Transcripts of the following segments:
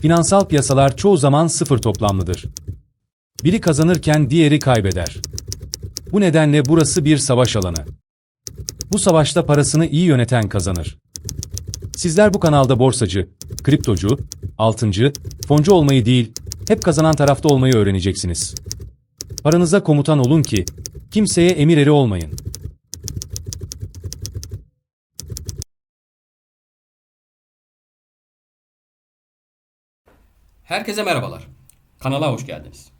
Finansal piyasalar çoğu zaman sıfır toplamlıdır. Biri kazanırken diğeri kaybeder. Bu nedenle burası bir savaş alanı. Bu savaşta parasını iyi yöneten kazanır. Sizler bu kanalda borsacı, kriptocu, altıncı, foncu olmayı değil, hep kazanan tarafta olmayı öğreneceksiniz. Paranıza komutan olun ki, kimseye emir eri olmayın. Herkese merhabalar. Kanala hoş geldiniz.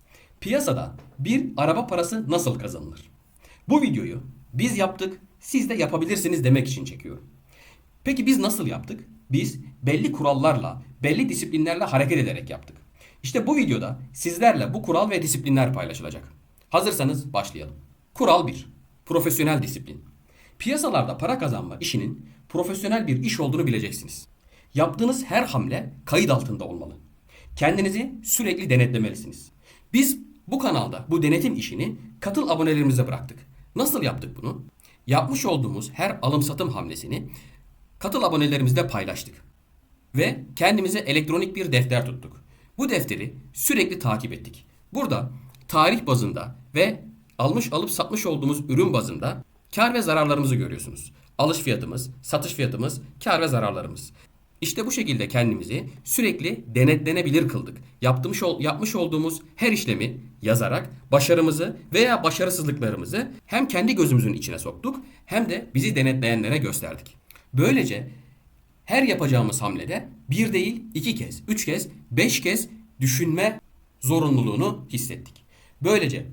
Piyasada bir araba parası nasıl kazanılır? Bu videoyu biz yaptık, siz de yapabilirsiniz demek için çekiyorum. Peki biz nasıl yaptık? Biz belli kurallarla, belli disiplinlerle hareket ederek yaptık. İşte bu videoda sizlerle bu kural ve disiplinler paylaşılacak. Hazırsanız başlayalım. Kural 1. Profesyonel disiplin. Piyasalarda para kazanma işinin profesyonel bir iş olduğunu bileceksiniz. Yaptığınız her hamle kayıt altında olmalı. Kendinizi sürekli denetlemelisiniz. Biz bu kanalda bu denetim işini katıl abonelerimize bıraktık. Nasıl yaptık bunu? Yapmış olduğumuz her alım satım hamlesini katıl abonelerimizle paylaştık. Ve kendimize elektronik bir defter tuttuk. Bu defteri sürekli takip ettik. Burada tarih bazında ve almış alıp satmış olduğumuz ürün bazında kar ve zararlarımızı görüyorsunuz. Alış fiyatımız, satış fiyatımız, kar ve zararlarımız. İşte bu şekilde kendimizi sürekli denetlenebilir kıldık. Yapmış, ol, yapmış olduğumuz her işlemi yazarak başarımızı veya başarısızlıklarımızı hem kendi gözümüzün içine soktuk hem de bizi denetleyenlere gösterdik. Böylece her yapacağımız hamlede bir değil iki kez, üç kez, beş kez düşünme zorunluluğunu hissettik. Böylece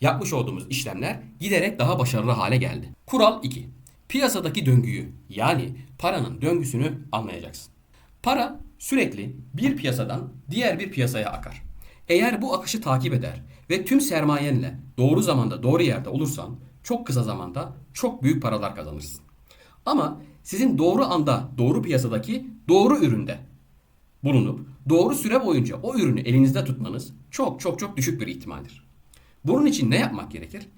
yapmış olduğumuz işlemler giderek daha başarılı hale geldi. Kural 2. Piyasadaki döngüyü yani paranın döngüsünü anlayacaksın. Para sürekli bir piyasadan diğer bir piyasaya akar. Eğer bu akışı takip eder ve tüm sermayenle doğru zamanda doğru yerde olursan çok kısa zamanda çok büyük paralar kazanırsın. Ama sizin doğru anda doğru piyasadaki doğru üründe bulunup doğru süre boyunca o ürünü elinizde tutmanız çok çok çok düşük bir ihtimaldir. Bunun için ne yapmak gerekir?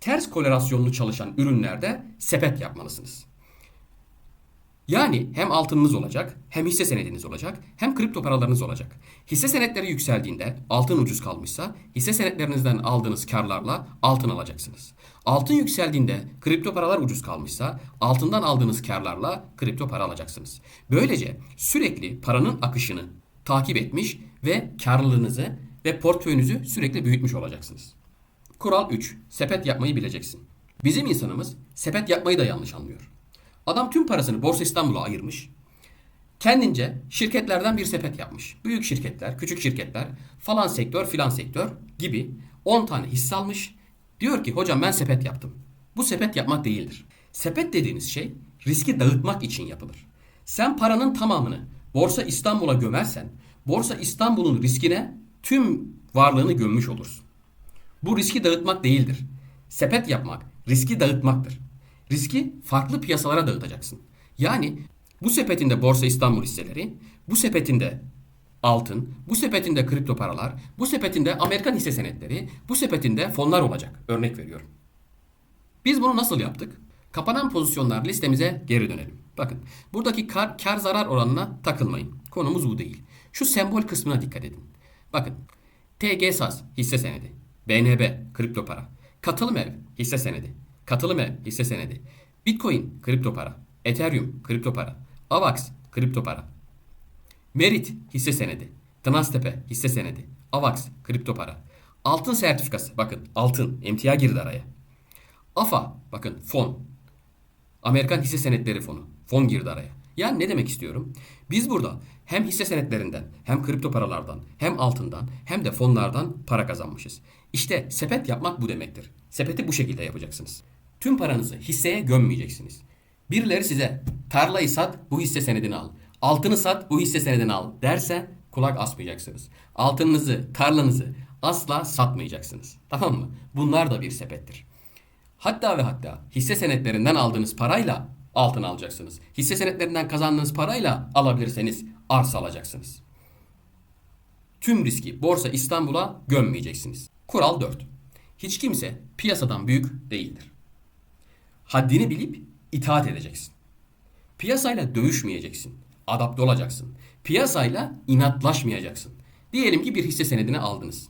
Ters korelasyonlu çalışan ürünlerde sepet yapmalısınız. Yani hem altınınız olacak, hem hisse senediniz olacak, hem kripto paralarınız olacak. Hisse senetleri yükseldiğinde altın ucuz kalmışsa hisse senetlerinizden aldığınız karlarla altın alacaksınız. Altın yükseldiğinde kripto paralar ucuz kalmışsa altından aldığınız karlarla kripto para alacaksınız. Böylece sürekli paranın akışını takip etmiş ve karlılığınızı ve portföyünüzü sürekli büyütmüş olacaksınız. Kural 3. Sepet yapmayı bileceksin. Bizim insanımız sepet yapmayı da yanlış anlıyor. Adam tüm parasını Borsa İstanbul'a ayırmış. Kendince şirketlerden bir sepet yapmış. Büyük şirketler, küçük şirketler, falan sektör, filan sektör gibi 10 tane hisse almış. Diyor ki hocam ben sepet yaptım. Bu sepet yapmak değildir. Sepet dediğiniz şey riski dağıtmak için yapılır. Sen paranın tamamını Borsa İstanbul'a gömersen, Borsa İstanbul'un riskine tüm varlığını gömmüş olursun. Bu riski dağıtmak değildir. Sepet yapmak riski dağıtmaktır. Riski farklı piyasalara dağıtacaksın. Yani bu sepetinde Borsa İstanbul hisseleri, bu sepetinde altın, bu sepetinde kripto paralar, bu sepetinde Amerikan hisse senetleri, bu sepetinde fonlar olacak. Örnek veriyorum. Biz bunu nasıl yaptık? Kapanan pozisyonlar listemize geri dönelim. Bakın buradaki kar, kar zarar oranına takılmayın. Konumuz bu değil. Şu sembol kısmına dikkat edin. Bakın TG SAS hisse senedi, BNB kripto para, katılım ev hisse senedi, katılım ev hisse senedi, Bitcoin kripto para, Ethereum kripto para, AVAX kripto para, Merit hisse senedi, Tınaztepe hisse senedi, AVAX kripto para, altın sertifikası bakın altın emtia girdi araya. AFA bakın fon. Amerikan hisse senetleri fonu. Fon girdi araya. Yani ne demek istiyorum? Biz burada hem hisse senetlerinden, hem kripto paralardan, hem altından, hem de fonlardan para kazanmışız. İşte sepet yapmak bu demektir. Sepeti bu şekilde yapacaksınız. Tüm paranızı hisseye gömmeyeceksiniz. Birileri size tarlayı sat, bu hisse senedini al. Altını sat, bu hisse senedini al derse kulak asmayacaksınız. Altınınızı, tarlanızı asla satmayacaksınız. Tamam mı? Bunlar da bir sepettir. Hatta ve hatta hisse senetlerinden aldığınız parayla altın alacaksınız. Hisse senetlerinden kazandığınız parayla alabilirseniz arsa alacaksınız. Tüm riski Borsa İstanbul'a gömmeyeceksiniz. Kural 4. Hiç kimse piyasadan büyük değildir. Haddini bilip itaat edeceksin. Piyasayla dövüşmeyeceksin. Adapte olacaksın. Piyasayla inatlaşmayacaksın. Diyelim ki bir hisse senedini aldınız.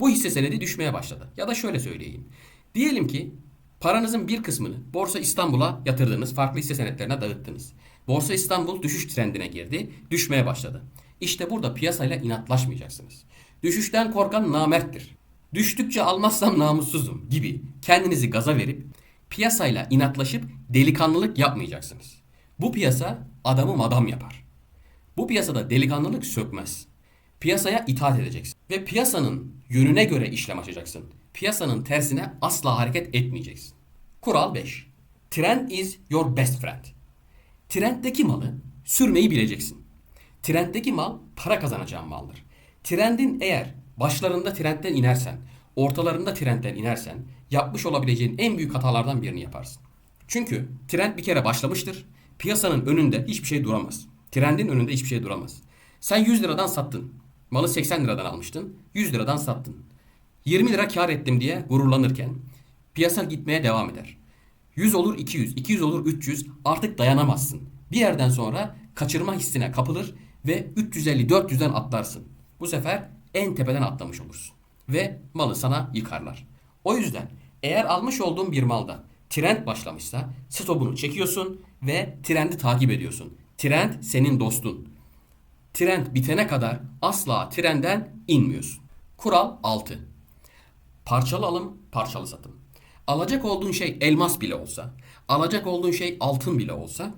Bu hisse senedi düşmeye başladı. Ya da şöyle söyleyeyim. Diyelim ki paranızın bir kısmını Borsa İstanbul'a yatırdınız, farklı hisse senetlerine dağıttınız. Borsa İstanbul düşüş trendine girdi, düşmeye başladı. İşte burada piyasayla inatlaşmayacaksınız. Düşüşten korkan namerttir. Düştükçe almazsam namussuzum gibi kendinizi gaza verip piyasayla inatlaşıp delikanlılık yapmayacaksınız. Bu piyasa adamı madam yapar. Bu piyasada delikanlılık sökmez. Piyasaya itaat edeceksin. Ve piyasanın yönüne göre işlem açacaksın. Piyasanın tersine asla hareket etmeyeceksin. Kural 5. Trend is your best friend. Trenddeki malı sürmeyi bileceksin. Trenddeki mal para kazanacağın maldır. Trendin eğer başlarında trendden inersen, ortalarında trendden inersen yapmış olabileceğin en büyük hatalardan birini yaparsın. Çünkü trend bir kere başlamıştır. Piyasanın önünde hiçbir şey duramaz. Trendin önünde hiçbir şey duramaz. Sen 100 liradan sattın. Malı 80 liradan almıştın. 100 liradan sattın. 20 lira kar ettim diye gururlanırken piyasa gitmeye devam eder. 100 olur 200, 200 olur 300 artık dayanamazsın. Bir yerden sonra kaçırma hissine kapılır ve 350-400'den atlarsın. Bu sefer en tepeden atlamış olursun. Ve malı sana yıkarlar. O yüzden eğer almış olduğun bir malda trend başlamışsa stopunu çekiyorsun ve trendi takip ediyorsun. Trend senin dostun. Trend bitene kadar asla trenden inmiyorsun. Kural 6. Parçalı alım, parçalı satım. Alacak olduğun şey elmas bile olsa, alacak olduğun şey altın bile olsa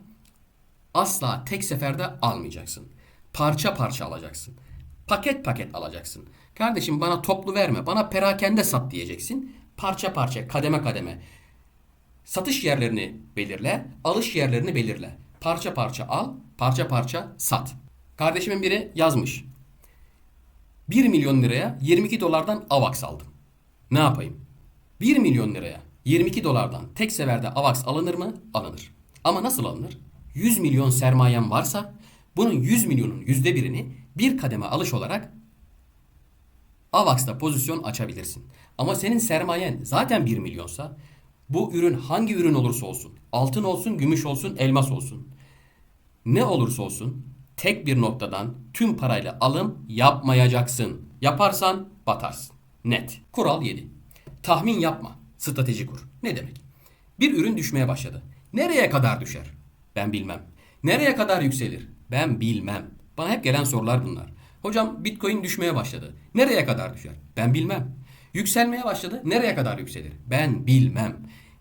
asla tek seferde almayacaksın. Parça parça alacaksın. Paket paket alacaksın. Kardeşim bana toplu verme, bana perakende sat diyeceksin. Parça parça, kademe kademe. Satış yerlerini belirle, alış yerlerini belirle. Parça parça al, parça parça sat. Kardeşimin biri yazmış. 1 milyon liraya 22 dolardan AVAX aldım. Ne yapayım? 1 milyon liraya 22 dolardan tek seferde AVAX alınır mı? Alınır. Ama nasıl alınır? 100 milyon sermayen varsa bunun 100 milyonun yüzde birini bir kademe alış olarak AVAX'ta pozisyon açabilirsin. Ama senin sermayen zaten 1 milyonsa bu ürün hangi ürün olursa olsun, altın olsun, gümüş olsun, elmas olsun, ne olursa olsun tek bir noktadan tüm parayla alım yapmayacaksın. Yaparsan batarsın. Net. Kural 7. Tahmin yapma. Strateji kur. Ne demek? Bir ürün düşmeye başladı. Nereye kadar düşer? Ben bilmem. Nereye kadar yükselir? Ben bilmem. Bana hep gelen sorular bunlar. Hocam Bitcoin düşmeye başladı. Nereye kadar düşer? Ben bilmem. Yükselmeye başladı. Nereye kadar yükselir? Ben bilmem.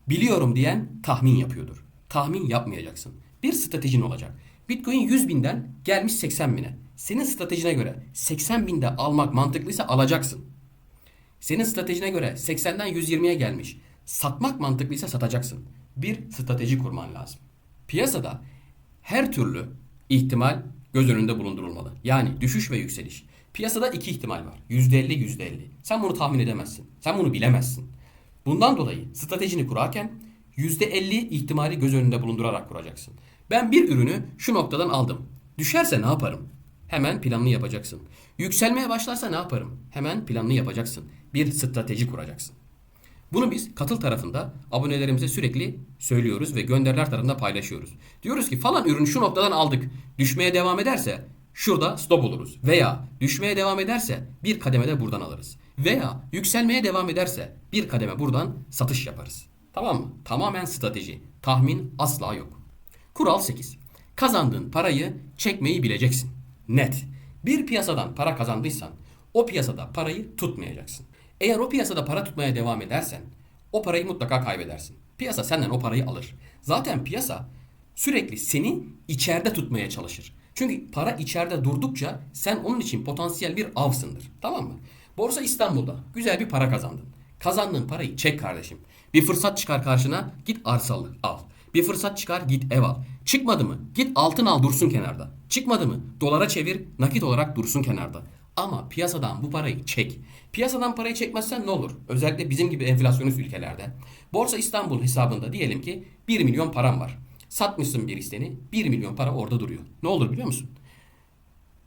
Biliyorum diyen tahmin yapıyordur. Tahmin yapmayacaksın. Bir stratejin olacak. Bitcoin 100 binden gelmiş 80 bine. Senin stratejine göre 80 binde almak mantıklıysa alacaksın. Senin stratejine göre 80'den 120'ye gelmiş. Satmak mantıklıysa satacaksın. Bir strateji kurman lazım. Piyasada her türlü ihtimal göz önünde bulundurulmalı. Yani düşüş ve yükseliş. Piyasada iki ihtimal var. %50 %50. Sen bunu tahmin edemezsin. Sen bunu bilemezsin. Bundan dolayı stratejini kurarken %50 ihtimali göz önünde bulundurarak kuracaksın. Ben bir ürünü şu noktadan aldım. Düşerse ne yaparım? Hemen planını yapacaksın. Yükselmeye başlarsa ne yaparım? Hemen planını yapacaksın. Bir strateji kuracaksın. Bunu biz katıl tarafında abonelerimize sürekli söylüyoruz ve gönderiler tarafında paylaşıyoruz. Diyoruz ki falan ürünü şu noktadan aldık. Düşmeye devam ederse şurada stop oluruz. Veya düşmeye devam ederse bir kademede buradan alırız. Veya yükselmeye devam ederse bir kademe buradan satış yaparız. Tamam mı? Tamamen strateji. Tahmin asla yok. Kural 8. Kazandığın parayı çekmeyi bileceksin. Net. Bir piyasadan para kazandıysan o piyasada parayı tutmayacaksın. Eğer o piyasada para tutmaya devam edersen o parayı mutlaka kaybedersin. Piyasa senden o parayı alır. Zaten piyasa sürekli seni içeride tutmaya çalışır. Çünkü para içeride durdukça sen onun için potansiyel bir avsındır. Tamam mı? Borsa İstanbul'da güzel bir para kazandın. Kazandığın parayı çek kardeşim. Bir fırsat çıkar karşına git arsalı al. Bir fırsat çıkar git ev al. Çıkmadı mı? Git altın al dursun kenarda. Çıkmadı mı? Dolara çevir nakit olarak dursun kenarda. Ama piyasadan bu parayı çek. Piyasadan parayı çekmezsen ne olur? Özellikle bizim gibi enflasyonist ülkelerde. Borsa İstanbul hesabında diyelim ki 1 milyon param var. Satmışsın bir hisseni 1 milyon para orada duruyor. Ne olur biliyor musun?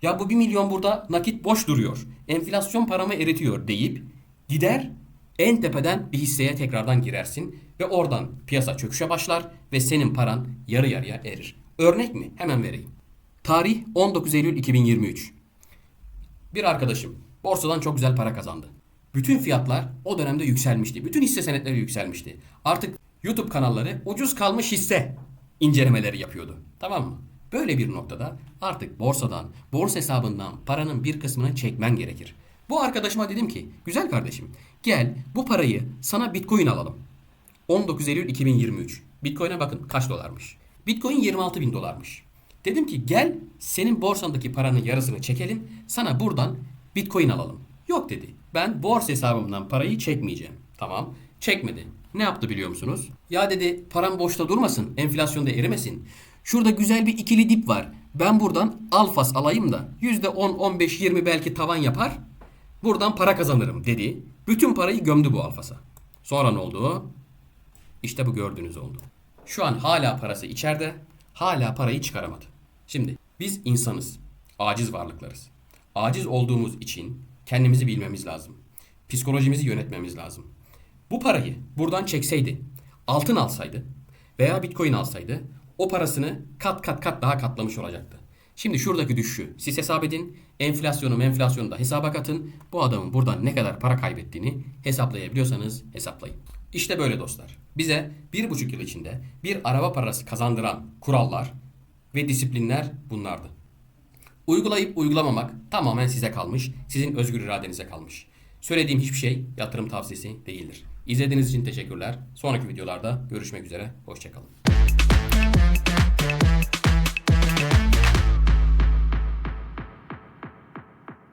Ya bu 1 milyon burada nakit boş duruyor. Enflasyon paramı eritiyor deyip gider en tepeden bir hisseye tekrardan girersin ve oradan piyasa çöküşe başlar ve senin paran yarı yarıya erir. Örnek mi? Hemen vereyim. Tarih 19 Eylül 2023. Bir arkadaşım borsadan çok güzel para kazandı. Bütün fiyatlar o dönemde yükselmişti. Bütün hisse senetleri yükselmişti. Artık YouTube kanalları ucuz kalmış hisse incelemeleri yapıyordu. Tamam mı? Böyle bir noktada artık borsadan, borsa hesabından paranın bir kısmını çekmen gerekir. Bu arkadaşıma dedim ki, güzel kardeşim gel bu parayı sana bitcoin alalım. 19 Eylül 2023. Bitcoin'e bakın kaç dolarmış. Bitcoin 26 bin dolarmış. Dedim ki gel senin borsandaki paranın yarısını çekelim. Sana buradan Bitcoin alalım. Yok dedi. Ben borsa hesabımdan parayı çekmeyeceğim. Tamam. Çekmedi. Ne yaptı biliyor musunuz? Ya dedi param boşta durmasın. Enflasyonda erimesin. Şurada güzel bir ikili dip var. Ben buradan alfas alayım da %10, 15, 20 belki tavan yapar. Buradan para kazanırım dedi. Bütün parayı gömdü bu alfasa. Sonra ne oldu? İşte bu gördüğünüz oldu. Şu an hala parası içeride, hala parayı çıkaramadı. Şimdi biz insanız, aciz varlıklarız. Aciz olduğumuz için kendimizi bilmemiz lazım. Psikolojimizi yönetmemiz lazım. Bu parayı buradan çekseydi, altın alsaydı veya bitcoin alsaydı o parasını kat kat kat daha katlamış olacaktı. Şimdi şuradaki düşüşü siz hesap edin. Enflasyonu enflasyonu da hesaba katın. Bu adamın buradan ne kadar para kaybettiğini hesaplayabiliyorsanız hesaplayın. İşte böyle dostlar. Bize bir buçuk yıl içinde bir araba parası kazandıran kurallar ve disiplinler bunlardı. Uygulayıp uygulamamak tamamen size kalmış, sizin özgür iradenize kalmış. Söylediğim hiçbir şey yatırım tavsiyesi değildir. İzlediğiniz için teşekkürler. Sonraki videolarda görüşmek üzere. Hoşçakalın.